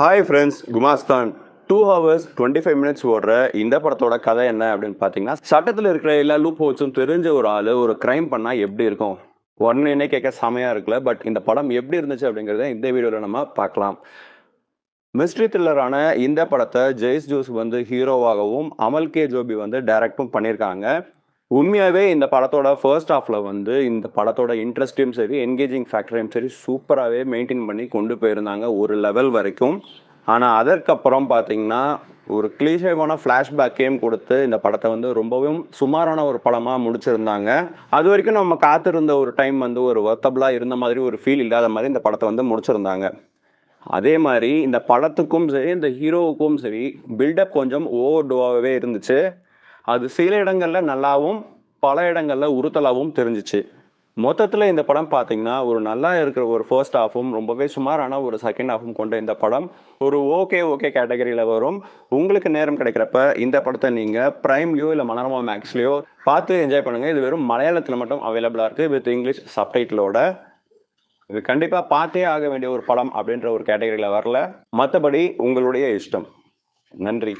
Hi friends Kumasthan two hours twenty five minutes ஓடுற இந்த படத்தோட கதை என்ன அப்படின்னு பார்த்தீங்கன்னா சட்டத்தில் இருக்கிற எல்லா லூப் ஹோல்ஸும் தெரிஞ்ச ஒரு ஆள் ஒரு க்ரைம் பண்ணால் எப்படி இருக்கும்? உடனே கேட்க செமையாக இருக்குல்ல பட் இந்த படம் எப்படி இருந்துச்சு அப்படிங்கிறத இந்த வீடியோவில் நம்ம பார்க்கலாம். மிஸ்ட்ரி த்ரில்லரான இந்த படத்தை ஜெய்ஸ் ஜோஸ் வந்து ஹீரோவாகவும் அமல் கே ஜோபி வந்து டைரக்டும் பண்ணியிருக்காங்க. உண்மையாகவே இந்த படத்தோட ஃபர்ஸ்ட் ஹாஃபில் வந்து இந்த படத்தோட இன்ட்ரெஸ்ட்டையும் சரி என்கேஜிங் ஃபேக்டரையும் சரி சூப்பராகவே மெயின்டைன் பண்ணி கொண்டு போயிருந்தாங்க ஒரு லெவல் வரைக்கும். ஆனால் அதற்கப்புறம் பார்த்தீங்கன்னா ஒரு கிளீஷேவான ஃப்ளாஷ்பேக்கையும் கொடுத்து இந்த படத்தை வந்து ரொம்பவும் சுமாரான ஒரு படமாக முடிச்சிருந்தாங்க. அது வரைக்கும் நம்ம காத்திருந்த ஒரு டைம் வந்து ஒரு ஒர்த்தபிளாக இருந்த மாதிரி ஒரு ஃபீல் இல்லாத மாதிரி இந்த படத்தை வந்து முடிச்சிருந்தாங்க. அதே மாதிரி இந்த படத்துக்கும் சரி இந்த ஹீரோவுக்கும் சரி பில்டப் கொஞ்சம் ஓவர் டோவாகவே இருந்துச்சு. அது சில இடங்களில் நல்லாவும் பல இடங்களில் உறுத்தலாகவும் தெரிஞ்சிச்சு. மொத்தத்தில் இந்த படம் பார்த்தீங்கன்னா ஒரு நல்லா இருக்கிற ஒரு ஃபர்ஸ்ட் ஹாஃபும் ரொம்பவே சுமாரான ஒரு செகண்ட் ஹாஃபும் கொண்ட இந்த படம் ஒரு ஓகே ஓகே கேட்டகரியில் வரும். உங்களுக்கு நேரம் கிடைக்கிறப்ப இந்த படத்தை நீங்கள் ப்ரைம்லையோ இல்லை மனோரமா மேக்ஸ்லையோ பார்த்து என்ஜாய் பண்ணுங்கள் இது வெறும் மலையாளத்தில் மட்டும் அவைலபிளாக இருக்குது வித் இங்கிலீஷ் சப்டைட்டிலோட இது கண்டிப்பாக பார்த்தே ஆக வேண்டிய ஒரு படம் அப்படின்ற ஒரு கேட்டகரியில் வரல. மற்றபடி உங்களுடைய இஷ்டம். நன்றி.